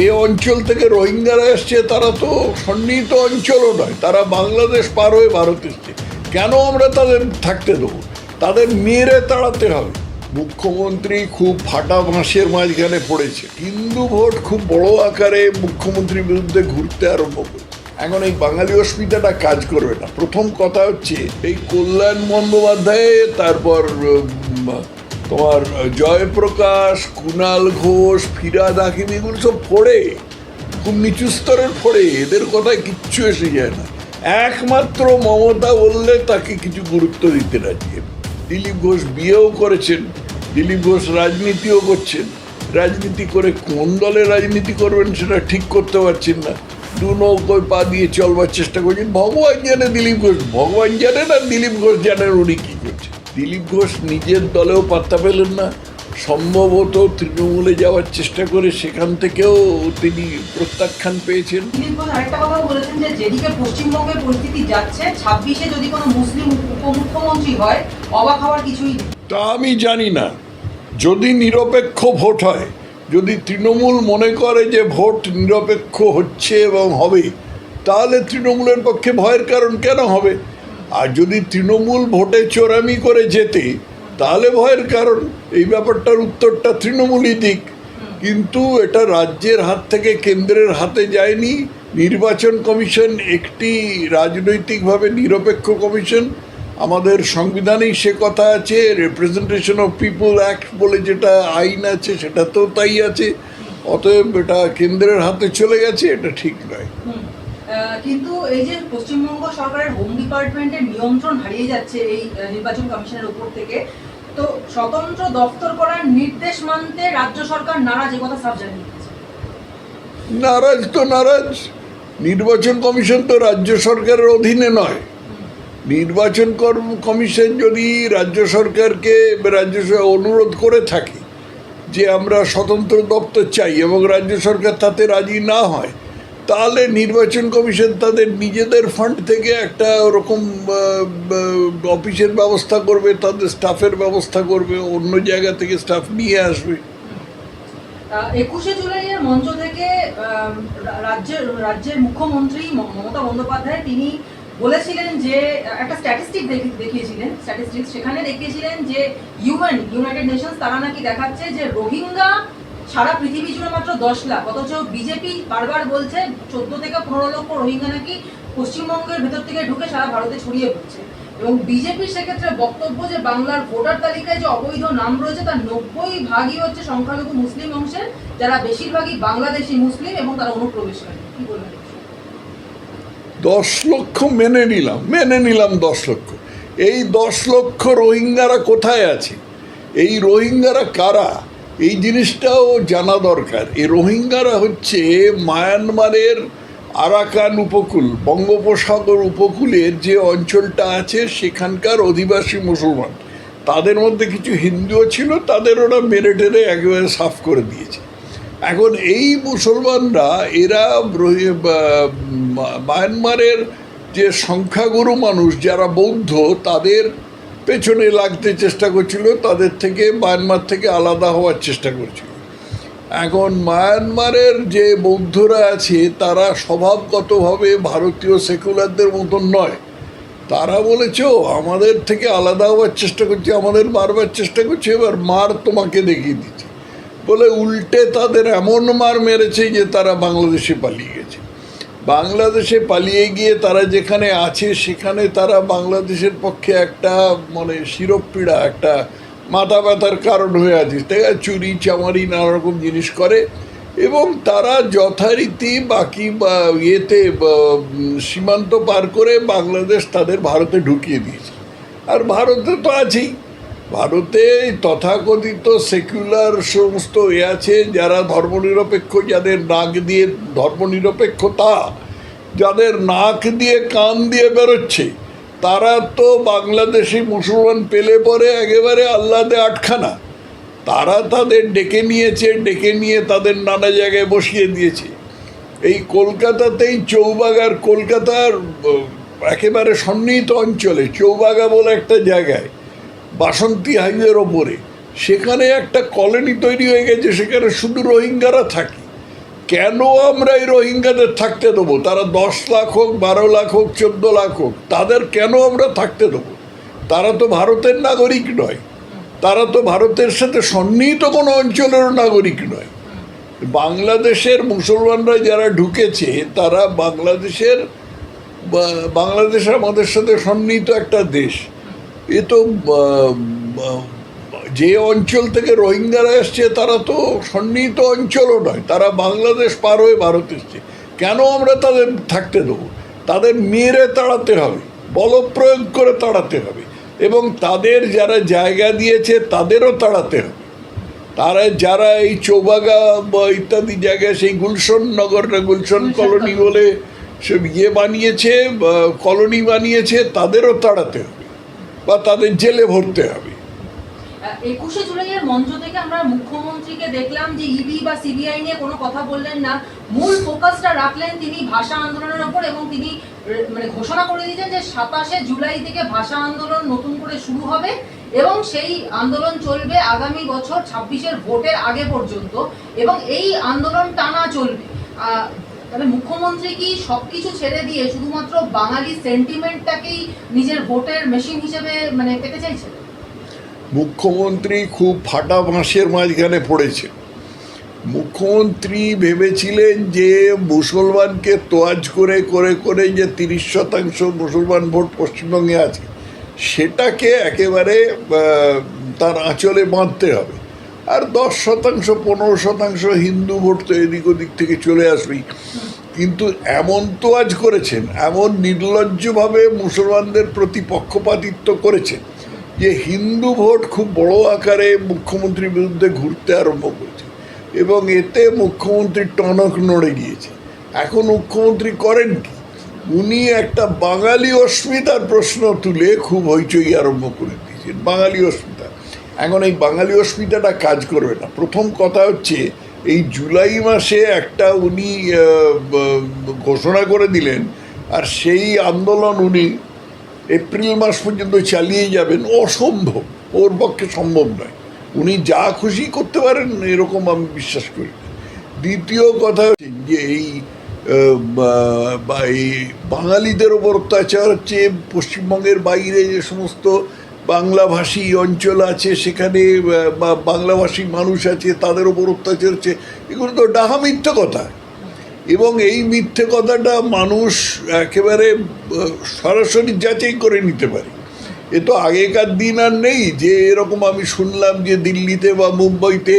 এই অঞ্চল থেকে রোহিঙ্গারা এসছে, তারা তো সন্নিহিত অঞ্চলও নয়, তারা বাংলাদেশ পার হয়ে ভারত এসছে। কেন আমরা তাদের থাকতে দেবো? তাদের মেরে তাড়াতে হবে। মুখ্যমন্ত্রী খুব ফাটা বাঁশের মাঝখানে পড়েছে। হিন্দু ভোট খুব বড় আকারে মুখ্যমন্ত্রীর বিরুদ্ধে ঘুরতে আরম্ভ করেছে। এখন এই বাঙালি অস্মিতাটা কাজ করবে না। প্রথম কথা হচ্ছে, এই কল্যাণ বন্দ্যোপাধ্যায়, তারপর তোমার জয়প্রকাশ কুণাল ঘোষ ফিরাদ হাকিম এগুলো সব পড়ে। খুব নিচু স্তরের পড়ে, এদের কথায় কিচ্ছু এসে যায় না। একমাত্র মমতা বললে তাকে কিছু গুরুত্ব দিতে রাজি। দিলীপ ঘোষ বিয়েও করেছেন, দিলীপ ঘোষ রাজনীতিও করছেন। রাজনীতি করে কোন দলে রাজনীতি করবেন সেটা ঠিক করতে পারছেন না। দু নৌকোয় পা দিয়ে চলবার চেষ্টা করছেন। ভগবান জানে দিলীপ ঘোষ, ভগবান জানে না দিলীপ ঘোষ জানেন উনি কী করছেন। দিলীপ ঘোষ নিজের দলেও পাত্তা পেলেন না। সম্ভবত তৃণমূলে যাওয়ার চেষ্টা করে সেখান থেকেও তিনি প্রত্যাখ্যান পেয়েছেন। আরেকটা কথা বলেছেন যে যেদিকে পশ্চিমবঙ্গের পরিস্থিতি যাচ্ছে ছাব্বিশে যদি কোনো মুসলিম উপমুখ্যমন্ত্রী হয় অবাক হওয়ার কিছুই তা আমি জানি না। যদি নিরপেক্ষ ভোট হয় যদি তৃণমূল মনে করে যে ভোট নিরপেক্ষ হচ্ছে এবং হবে তাহলে তৃণমূলের পক্ষে ভয়ের কারণ কেন হবে? আর যদি তৃণমূল ভোটে চোরামি করে যেতে, তাহলে ভয়ের কারণ, এই ব্যাপারটার উত্তরটা তৃণমূলই দিক। কিন্তু এটা রাজ্যের হাত থেকে কেন্দ্রের হাতে যায়নি। নির্বাচন কমিশন একটি রাজনৈতিকভাবে নিরপেক্ষ কমিশন। আমাদের সংবিধানেই সে কথা আছে রিপ্রেজেন্টেশন অফ পিপল অ্যাক্ট বলে যেটা আইন আছে সেটা তো তাই আছে। অতএব এটা কেন্দ্রের হাতে চলে গেছে, এটা ঠিক নয়। কিন্তু এই যে পশ্চিমবঙ্গ সরকারের হোম ডিপার্টমেন্টের নিয়ন্ত্রণ হারিয়ে যাচ্ছে এই নির্বাচন কমিশনের উপর থেকে, তো স্বতন্ত্র দফতর করার নির্দেশ মানতে রাজ্য সরকার নারাজ কথা সাফ জানিয়ে দিয়েছে নারাজ তো নারাজ। নির্বাচন কমিশন তো রাজ্য সরকারের অধীনে নয়। নির্বাচন কমিশন যদি রাজ্য সরকারকে, রাজ্য অনুরোধ করে থাকে যে আমরা স্বতন্ত্র দপ্তর চাই এবং রাজ্য সরকার তাতে রাজি না হয় তাহলে নির্বাচন কমিশন তাদের নিজেদের ফান্ড থেকে একটা ওরকম অফিসের ব্যবস্থা করবে, তাদের স্টাফের ব্যবস্থা করবে, অন্য জায়গা থেকে স্টাফ নিয়ে আসবে। একুশে জুলাইয়ের মঞ্চ থেকে রাজ্যের রাজ্যের মুখ্যমন্ত্রী মমতা বন্দ্যোপাধ্যায় তিনি বলেছিলেন যে, একটা স্ট্যাটিস্টিক দেখিয়েছিলেন স্ট্যাটিস্টিক সেখানে দেখিয়েছিলেন যে ইউএন ইউনাইটেড নেশনস তারা নাকি দেখাচ্ছে যে, রোহিঙ্গা সারা পৃথিবী জুড়ে মাত্র দশ লাখ। অথচ বিজেপি বারবার বলছে, চোদ্দ থেকে পনেরো লক্ষ রোহিঙ্গা নাকি পশ্চিমবঙ্গের ভেতর থেকে ঢুকে সারা ভারতে ছড়িয়ে পড়ছে। এবং বিজেপির সেক্ষেত্রে বক্তব্য যে বাংলার ভোটার তালিকায় যে অবৈধ নাম রয়েছে, তার নব্বই ভাগই হচ্ছে সংখ্যালঘু মুসলিম অংশের, যারা বেশিরভাগই বাংলাদেশি মুসলিম এবং তারা অনুপ্রবেশকারী কি বলবেন? দশ লক্ষ মেনে নিলাম মেনে নিলাম দশ লক্ষ। এই দশ লক্ষ রোহিঙ্গারা কোথায় আছে? এই রোহিঙ্গারা কারা? এই জিনিসটাও জানা দরকার। এই রোহিঙ্গারা হচ্ছে মায়ানমারের আরাকান উপকূল, বঙ্গোপসাগর উপকূলের যে অঞ্চলটা আছে, সেখানকার অধিবাসী মুসলমান। তাদের মধ্যে কিছু হিন্দুও ছিল, তাদের ওরা মেরে টেরে একেবারে সাফ করে দিয়েছে। এখন এই মুসলমানরা, এরা মায়ানমারের যে সংখ্যাগুরু মানুষ, যারা বৌদ্ধ, তাদের পেছনে লাগতে চেষ্টা করছিল, তাদের থেকে মায়ানমার থেকে আলাদা হওয়ার চেষ্টা করছিল। এখন মায়ানমারের যে বৌদ্ধরা আছে, তারা স্বভাবগতভাবে ভারতীয় সেকুলারদের মতন নয়। তারা বলেছ আমাদের থেকে আলাদা হওয়ার চেষ্টা করছে, আমাদের মারবার চেষ্টা করছে, এবার মার তোমাকে দেখিয়ে দিচ্ছে। বলে উল্টে তাদের এমন মার মেরেছে যে তারা বাংলাদেশে পালিয়ে গেছে। বাংলাদেশে পালিয়ে গিয়ে তারা যেখানে আছে, সেখানে তারা বাংলাদেশের পক্ষে একটা মানে শিরোপীড়া একটা মাথা ব্যথার কারণ হয়ে আছে। তাই চুরি, চামারি নানা রকম জিনিস করে এবং তারা যথারীতি বাকি বা ইয়েতে সীমান্ত পার করে বাংলাদেশ তাদের ভারতে ঢুকিয়ে দিয়েছে। আর ভারতে তো আছেই। ভারতে তথাকথিত সেকুলার সমস্ত এ আছে যারা ধর্মনিরপেক্ষ, যাদের নাক দিয়ে ধর্মনিরপেক্ষতা, যাদের নাক দিয়ে কান দিয়ে বেরোচ্ছে, তারা তো বাংলাদেশি মুসলমান পেলে পরে একেবারে আল্লাদে আটখানা। তারা তাদের ডেকে নিয়েছে, ডেকে নিয়ে তাদের নানা জায়গায় বসিয়ে দিয়েছে। এই কলকাতাতেই চৌবাগার, কলকাতার একেবারে সন্নিহিত অঞ্চলে, চৌবাগা বলে একটা জায়গায় বাসন্তী হাইওয়ের ওপরে। সেখানে একটা কলোনি তৈরি হয়ে গেছে, সেখানে শুধু রোহিঙ্গারা থাকে। কেন আমরা এই রোহিঙ্গাদের থাকতে দেবো? তারা দশ লাখ হোক, বারো লাখ হোক, চোদ্দ লাখ হোক, তাদের কেন আমরা থাকতে দেবো? তারা তো ভারতের নাগরিক নয়। তারা তো ভারতের সাথে সন্নিহিত কোনো অঞ্চলেরও নাগরিক নয়। বাংলাদেশের মুসলমানরা যারা ঢুকেছে, তারা বাংলাদেশের বাংলাদেশ আমাদের সাথে সন্নিহিত একটা দেশ। এ তো যে অঞ্চল থেকে রোহিঙ্গারা এসছে তারা তো সন্নিহিত অঞ্চলও নয় তারা বাংলাদেশ পার হয়ে ভারত এসছে। কেন আমরা তাদের থাকতে দেবো? তাদের মেরে তাড়াতে হবে বলপ্রয়োগ করে তাড়াতে হবে এবং তাদের যারা জায়গা দিয়েছে তাদেরও তাড়াতে হবে। তারা যারা এই চৌবাগা বা ইত্যাদি জায়গায় সেই গুলশন নগর না গুলশন কলোনি। বলে সে ইয়ে বানিয়েছে কলোনি বানিয়েছে তাদেরও তাড়াতে হবে। বা তাদের জেলে ভরতে হবে। একুশে জুলাইয়ের মঞ্চ থেকে আমরা মুখ্যমন্ত্রীকে দেখলাম যে ইডি বা সিবিআই নিয়ে কোনো কথা বললেন না। মূল ফোকাসটা রাখলেন তিনি ভাষা আন্দোলনের ওপর এবং তিনি মানে ঘোষণা করে দিয়েছেন যে সাতাশে জুলাই থেকে ভাষা আন্দোলন নতুন করে শুরু হবে এবং সেই আন্দোলন চলবে আগামী বছর ছাব্বিশের ভোটের আগে পর্যন্ত এবং এই আন্দোলন টানা চলবে। তাহলে মুখ্যমন্ত্রী কি সবকিছু ছেড়ে দিয়ে শুধুমাত্র বাঙালি সেন্টিমেন্টটাকেই নিজের ভোটের মেশিন হিসেবে মানে পেতে চাইছেন মুখ্যমন্ত্রী খুব ফাটা বাঁশের মাঝখানে পড়েছে। মুখ্যমন্ত্রী ভেবেছিলেন যে মুসলমানকে তোয়াজ করে করে করে যে তিরিশ শতাংশ মুসলমান ভোট পশ্চিমবঙ্গে আছে, সেটাকে একেবারে তার আঁচলে বাঁধতে হবে। আর দশ শতাংশ, পনেরো শতাংশ হিন্দু ভোট তো এদিক ওদিক থেকে চলে আসবেই। কিন্তু এমন তো আজ করেছেন, এমন নির্লজ্জভাবে মুসলমানদের প্রতি পক্ষপাতিত্ব করেছেন যে হিন্দু ভোট খুব বড় আকারে মুখ্যমন্ত্রীর বিরুদ্ধে ঘুরতে আরম্ভ করেছে এবং এতে মুখ্যমন্ত্রী টনক নড়ে গিয়েছে। এখন মুখ্যমন্ত্রী করেন কি? উনি একটা বাঙালি অস্মিতার প্রশ্ন তুলে খুব হইচই আরম্ভ করে দিয়েছেন। বাঙালি অস্মিতা। এখন এই বাঙালি অস্মিতাটা কাজ করবে না। প্রথম কথা হচ্ছে, এই জুলাই মাসে একটা উনি ঘোষণা করে দিলেন, আর সেই আন্দোলন উনি এপ্রিল মাস পর্যন্ত চালিয়ে যাবেন অসম্ভব, ওর পক্ষে সম্ভব নয়। উনি যা খুশি করতে পারেন, এরকম আমি বিশ্বাস করি দ্বিতীয় কথা হচ্ছে যে এই বাঙালিদের ওপর অত্যাচার হচ্ছে, পশ্চিমবঙ্গের বাইরে যে সমস্ত বাংলাভাষী অঞ্চল আছে, সেখানে বা বাংলাভাষী মানুষ আছে, তাদের ওপর অত্যাচার হচ্ছে, এগুলো তো ডাহা মিথ্যে কথা। এবং এই মিথ্যে কথাটা মানুষ একেবারে সরাসরি যাচাই করে নিতে পারে। এ তো আগেকার দিন আর নেই যে এরকম আমি শুনলাম যে দিল্লিতে বা মুম্বাইতে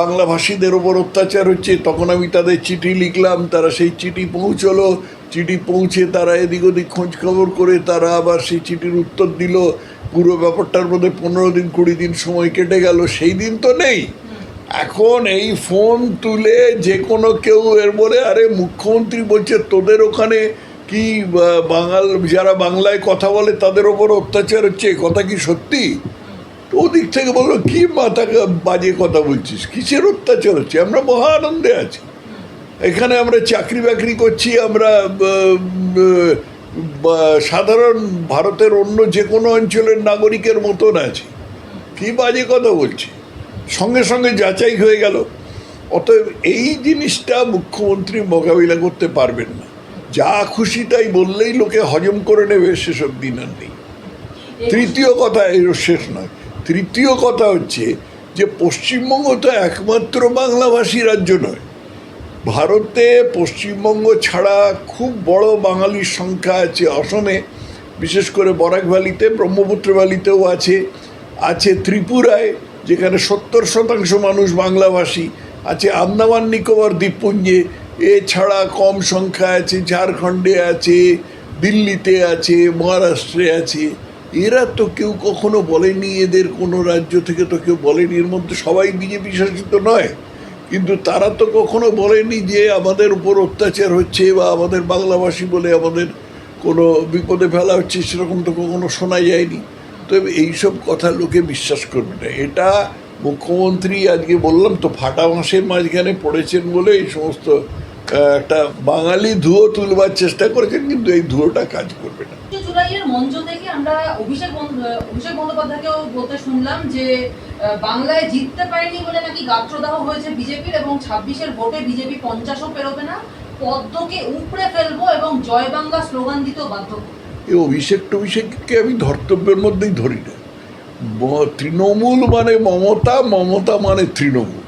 বাংলাভাষীদের ওপর অত্যাচার হচ্ছে, তখন আমি তাদের চিঠি লিখলাম, তারা সেই চিঠি পৌঁছলো চিঠি পৌঁছে তারা এদিক ওদিক খোঁজ খবর করে, তারা আবার সেই চিঠির উত্তর দিল। পুরো ব্যাপারটার মধ্যে পনেরো দিন, কুড়ি দিন সময় কেটে গেল, সেই দিন তো নেই। এখন এই ফোন তুলে যে কোনো কেউ এর বলে, আরে, মুখ্যমন্ত্রী বলছে তোদের ওখানে কি বাঙাল, যারা বাংলায় কথা বলে তাদের ওপর অত্যাচার হচ্ছে কথা কি সত্যি? তো ওদিক থেকে বলল, কি মাথা বাজে কথা বলছিস? কিসের অত্যাচার হচ্ছে? আমরা মহা আনন্দে আছি। এখানে আমরা চাকরি বাকরি করছি, আমরা সাধারণ ভারতের অন্য যে কোনো অঞ্চলের নাগরিকের মতন আছি। কি বাজে কথা বলছি? সঙ্গে সঙ্গে যাচাই হয়ে গেল। অতএব এই জিনিসটা মুখ্যমন্ত্রী মোকাবিলা করতে পারবেন না। যা খুশি তাই বললেই লোকে হজম করে নেবে, সেসব দিন আর নেই। তৃতীয় কথা এর শেষ নয়। তৃতীয় কথা হচ্ছে যে পশ্চিমবঙ্গ তো একমাত্র বাংলাভাষী রাজ্য নয়। ভারতে পশ্চিমবঙ্গ ছাড়া খুব বড় বাঙালির সংখ্যা আছে অসমে, বিশেষ করে বরাক ভ্যালিতে, ব্রহ্মপুত্র ভ্যালিতেও আছে আছে ত্রিপুরায়, যেখানে সত্তর শতাংশ মানুষ বাংলাভাষী, আছে আন্দামান নিকোবর দ্বীপপুঞ্জে, এছাড়া কম সংখ্যা আছে ঝাড়খণ্ডে আছে, দিল্লিতে আছে, মহারাষ্ট্রে আছে। এরা তো কেউ কখনো বলেনি, এদের কোনো রাজ্য থেকে তো কেউ বলেনি, এর মধ্যে সবাই বিজেপি শাসিত নয়। কিন্তু তারা তো কখনো বলেনি যে আমাদের উপর অত্যাচার হচ্ছে বা আমাদের বাংলাভাষী বলে আমাদের কোনো বিপদে ফেলা হচ্ছে, সেরকম তো কখনো শোনা যায়নি। তবে এইসব কথা লোকে বিশ্বাস করবে না। এটা মুখ্যমন্ত্রী আজকে বললাম তো, ফাটা মাসের মাঝখানে পড়েছেন বলে এই সমস্ত একটা বাঙালি ধুয়ো তুলবার চেষ্টা করেছেন, কিন্তু এই ধুয়োটা কাজ করবে না। জুলাইয়ের মঞ্চ থেকে আমরা অভিষেক অভিষেক বন্দ্যোপাধ্যায়কেও বলতে শুনলাম যে বাংলায় জিততে পারেনি বলে নাকি গাত্রদাহ হয়েছে বিজেপির এবং ছাব্বিশের ভোটে বিজেপি পঞ্চাশও পেরোবে না। পদ্মকে উপড়ে ফেলব এবং জয় বাংলা স্লোগান দিতেও বাধ্য। এই অভিষেক টভিষেককে আমি ধর্তব্যের মধ্যেই ধরি না। তৃণমূল মানে মমতা মমতা মানে তৃণমূল।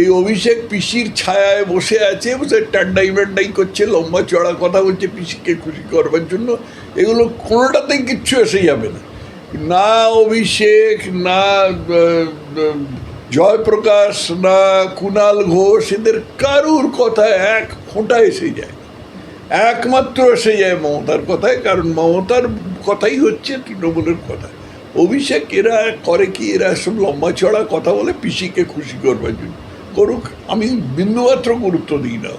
এই অভিষেক পিসির ছায়ায় বসে আছে, বসে টান্ডাই ব্যান্ডাই করছে, লম্বা চড়া কথা বলছে, পিসিকে খুশি করবার জন্য। এগুলো কোনোটাতেই কিচ্ছু এসে যাবে না। না অভিষেক, না জয়প্রকাশ, না কুণাল ঘোষ, এদের কারুর কথা এক ফোঁটা এসে যায়। একমাত্র এসে যায় মমতার কথায়, কারণ মমতার কথাই হচ্ছে তৃণমূলের কথা। অভিষেক এরা করে কি? এরা সব লম্বা চড়া কথা বলে পিসিকে খুশি করবার জন্য। করুক, আমি বিন্দুমাত্র গুরুত্ব দিই না।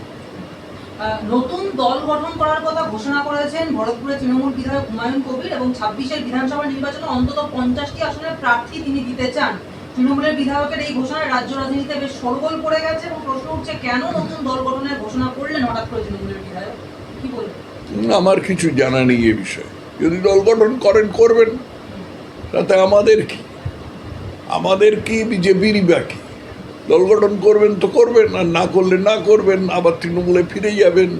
নতুন দল গঠন করার কথা ঘোষণা করেছেন ভরতপুরের তৃণমূল বিধায়ক হুমায়ুন কবির এবং ছাব্বিশের বিধানসভা নির্বাচনে অন্তত পঞ্চাশটি আসনের প্রার্থী তিনি দিতে চান। তৃণমূলের বিধায়কের এই ঘোষণায় রাজ্য রাজনীতিতে বেশ সরগোল পড়ে গেছে এবং প্রশ্ন উঠছে, কেন নতুন দল গঠনের ঘোষণা করলেন হঠাৎ করে তৃণমূলের বিধায়ক? কি বলবেন? আমার কিছু জানা নেই এ বিষয়ে। যদি দল গঠন করেন, করবেন। তাতে আমাদের কি? আমাদের কি বিজেপিরই বাকি? দল গঠন করবেন তো করবেন আর না করলে না করবেন আবার তৃণমূলে ফিরে যাবেন।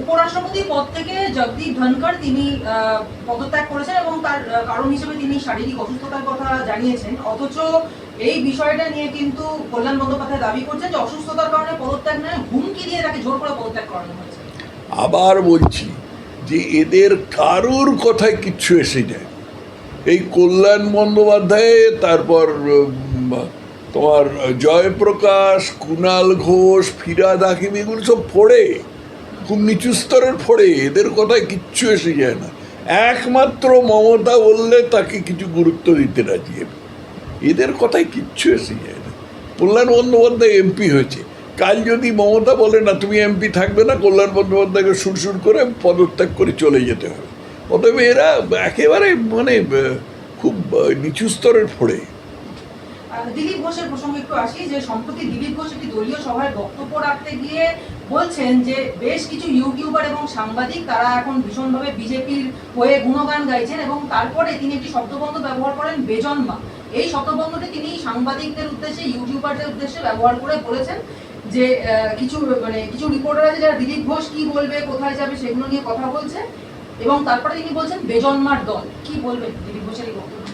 উপরাষ্ট্রপতি পদ থেকে জগদীপ ধনকর তিনি পদত্যাগ করেছেন এবং তার কারণ হিসেবে তিনি শারীরিক অসুস্থতার কথা জানিয়েছেন। অথচ এই বিষয়টা নিয়ে কিন্তু কল্যাণ বন্দ্যোপাধ্যায় দাবি করছেন যে অসুস্থতার কারণে পদত্যাগ নয় হুমকি দিয়ে তাকে জোর করে পদত্যাগ করানো হয়েছে। আবার বলছি যে এদের কারুর কথায় কিচ্ছু এসে যায়। এই কল্যাণ বন্দ্যোপাধ্যায় তারপর তোমার জয়প্রকাশ কুণাল ঘোষ ফিরাদ হাকিম এগুলো সব ফোড়ে। খুব নিচু স্তরের ফোড়ে, এদের কথায় কিচ্ছু এসে যায় না। একমাত্র মমতা বললে তাকে কিছু গুরুত্ব দিতে রাজি এদের কথায় কিচ্ছু এসে যায় না। কল্যাণ বন্দ্যোপাধ্যায় এমপি হয়েছে। কাল যদি মমতা বলে, না, তুমি এমপি থাকবে না, কল্যাণ বন্দ্যোপাধ্যায়কে সুরসুর করে পদত্যাগ করে চলে যেতে হবে। অতএব এরা একেবারে মানে খুব নিচু স্তরের ফোড়ে। দিলীপ ঘোষের প্রসঙ্গে একটু আসি যে সম্প্রতি দিলীপ ঘোষ একটি দলীয় সভায় বক্তব্য রাখতে গিয়ে বলছেন যে বেশ কিছু ইউটিউবার এবং সাংবাদিক তারা এখন ভীষণভাবে বিজেপির হয়ে গুণগান গাইছেন এবং তারপরে তিনি একটি শব্দবন্ধ ব্যবহার করেন বেজন্মা। এই শব্দবন্ধটি তিনি সাংবাদিকদের উদ্দেশ্যে, ইউটিউবারদের উদ্দেশ্যে ব্যবহার করে বলেছেন যে কিছু মানে কিছু রিপোর্টার আছে যারা দিলীপ ঘোষ কি বলবে, কোথায় যাবে সেগুলো নিয়ে কথা বলছে এবং তারপরে তিনি বলছেন বেজন্মার দল। কি বলবেন দিলীপ ঘোষের এই বক্তব্য?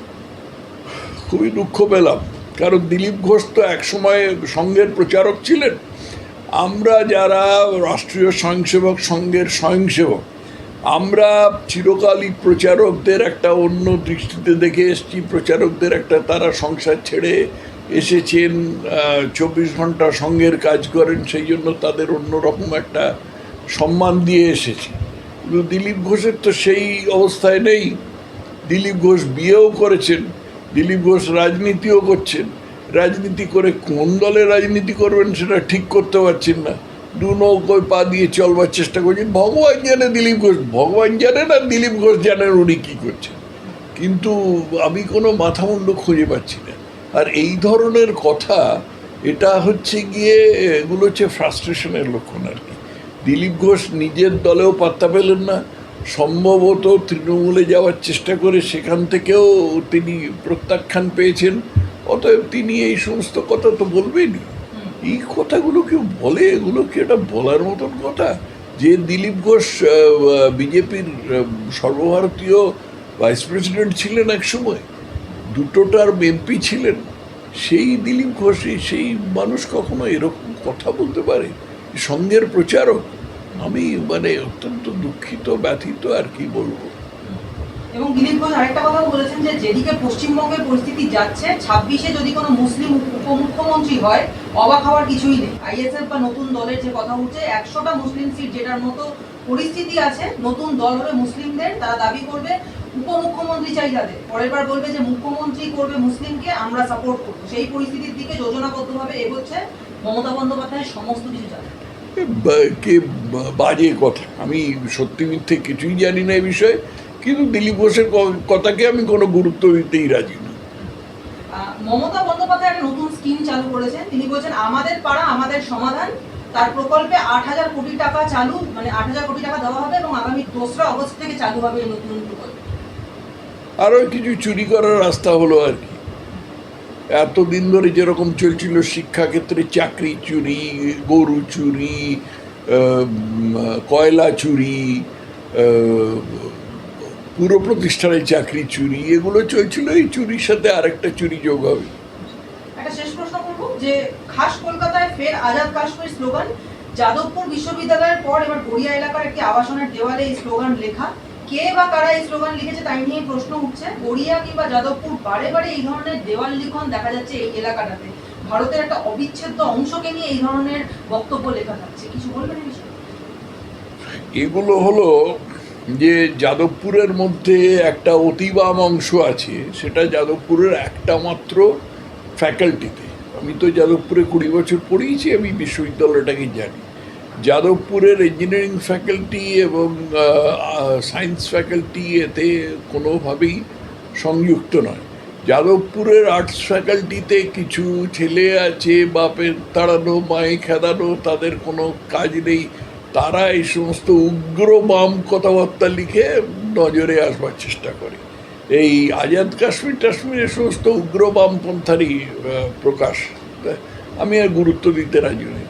খুবই দুঃখ পেলাম। কারণ দিলীপ ঘোষ তো একসময় সংঘের প্রচারক ছিলেন। আমরা যারা রাষ্ট্রীয় স্বয়ংসেবক সংঘের স্বয়ংসেবক, আমরা চিরকালই প্রচারকদের একটা অন্য দৃষ্টিতে দেখে এসেছি। প্রচারকদের একটা তারা সংসার ছেড়ে এসেছেন চব্বিশ ঘণ্টা সঙ্গের কাজ করেন, সেই জন্য তাদের অন্যরকম একটা সম্মান দিয়ে এসেছি। কিন্তু দিলীপ ঘোষের তো সেই অবস্থায় নেই। দিলীপ ঘোষ বিয়েও করেছেন। দিলীপ ঘোষ রাজনীতিও করছেন। রাজনীতি করে কোন দলে রাজনীতি করবেন সেটা ঠিক করতে পারছেন না। দু নৌকোয় পা দিয়ে চলবার চেষ্টা করছেন। ভগবান জানে দিলীপ ঘোষ, ভগবান জানে না দিলীপ ঘোষ জানেন উনি কী করছেন। কিন্তু আমি কোনো মাথা মুন্ডু খুঁজে পাচ্ছি না। আর এই ধরনের কথা, এটা হচ্ছে গিয়ে, এগুলো হচ্ছে ফ্রাস্ট্রেশনের লক্ষণ আর কি। দিলীপ ঘোষ নিজের দলেও পাত্তা পেলেন না। সম্ভবত তৃণমূলে যাওয়ার চেষ্টা করে সেখান থেকেও তিনি প্রত্যাখ্যান পেয়েছেন। অতএব তিনি এই সমস্ত কথা তো বলবেনই। এই কথাগুলো কেউ বলে? এগুলো কি এটা বলার মতন কথা? যে দিলীপ ঘোষ বিজেপির সর্বভারতীয় ভাইস প্রেসিডেন্ট ছিলেন এক সময় দুটোটার এমপি ছিলেন সেই দিলীপ ঘোষ সেই মানুষ কখনো এরকম কথা বলতে পারে? সঙ্গের প্রচারক আমি মানে অত্যন্ত দুঃখিত, ব্যথিত, আর কি বলব। এবং দিলীপ ঘোষ আরেকটা কথা বলেছেন যে, যেদিকে পশ্চিমবঙ্গের পরিস্থিতি যাচ্ছে, ছাব্বিশে যদি কোনো মুসলিম উপমুখ্যমন্ত্রী হয়, অবাক হওয়ার কিছুই নেই। আইএসএফ বা নতুন দলের যে কথা উঠছে, একশোটা মুসলিম সিট যেটার মতো পরিস্থিতি আছে, নতুন দল হবে মুসলিমদের তারা দাবি করবে, উপমুখ্যমন্ত্রী চাই তাদের। পরের বার বলবে যে, মুখ্যমন্ত্রী করবে মুসলিমকে, আমরা সাপোর্ট করব। সেই পরিস্থিতির দিকে যোজনাবদ্ধভাবে এগোচ্ছে মমতা বন্দ্যোপাধ্যায়ের সমস্ত কিছু জানে। কে বাজে কথা। আমি সত্যি মিথ্যে কিছুই জানি না এই বিষয়ে কিন্তু দিলীপ ঘোষের কথাকে আমি কোনো গুরুত্ব দিতেই রাজি না। মমতা বন্দ্যোপাধ্যায় একটা নতুন স্কিম চালু করেছেন। তিনি বলছেন আমাদের পাড়া আমাদের সমাধান। তার প্রকল্পে আট হাজার কোটি টাকা চালু মানে আট হাজার কোটি টাকা দেওয়া হবে এবং আগামী দোসরা অগস্ট থেকে চালু হবে নতুন প্রকল্প। আরও কিছু চুরি করার রাস্তা হলো আর কি। এতদিন ধরে যেরকম চলছিল শিক্ষাক্ষেত্রে চাকরি চুরি, গরু চুরি কয়লা চুরি পুরো প্রতিষ্ঠানের চাকরি চুরি, এগুলো চলছিল, এই চুরির সাথে আরেকটা চুরি যোগ হবে। শেষ প্রশ্ন করব, যে খাস কলকাতায় ফের আজাদ কাশ্মীর স্লোগান, যাদবপুর বিশ্ববিদ্যালয়ের পর এবার গড়িয়া এলাকার একটি আবাসনের দেওয়ালে এই স্লোগান লেখা। কে বা কারা এই স্লোগান লিখেছে তাই নিয়ে প্রশ্ন উঠছে। গড়িয়া কিংবা যাদবপুর বারে বারে এই ধরনের দেওয়াল লিখন দেখা যাচ্ছে এই এলাকাটাতে। ভারতের একটা অবিচ্ছেদ্য অংশকে নিয়ে এই ধরনের বক্তব্য লেখা থাকছে। কিছু বলবেন এগুলো হলো যে যাদবপুরের মধ্যে একটা অতিবাম অংশ আছে, সেটা যাদবপুরের একটা মাত্র ফ্যাকাল্টিতে আমি তো যাদবপুরে কুড়ি বছর পড়িয়েছি, আমি বিশ্ববিদ্যালয়টাকে জানি। যাদবপুরের ইঞ্জিনিয়ারিং ফ্যাকাল্টি এবং সায়েন্স ফ্যাকাল্টি এতে কোনোভাবেই সংযুক্ত নয়। যাদবপুরের আর্টস ফ্যাকাল্টিতে কিছু ছেলে আছে, বাপের তাড়ানো মায়ে খেদানো, তাদের কোনো কাজ নেই। তারা এই সমস্ত উগ্র বাম কথাবার্তা লিখে নজরে আসবার চেষ্টা করে। এই আজাদ কাশ্মীর টাশ্মীর এই সমস্ত উগ্র বামপন্থারই প্রকাশ। আমি আর গুরুত্ব দিতে রাজি নই।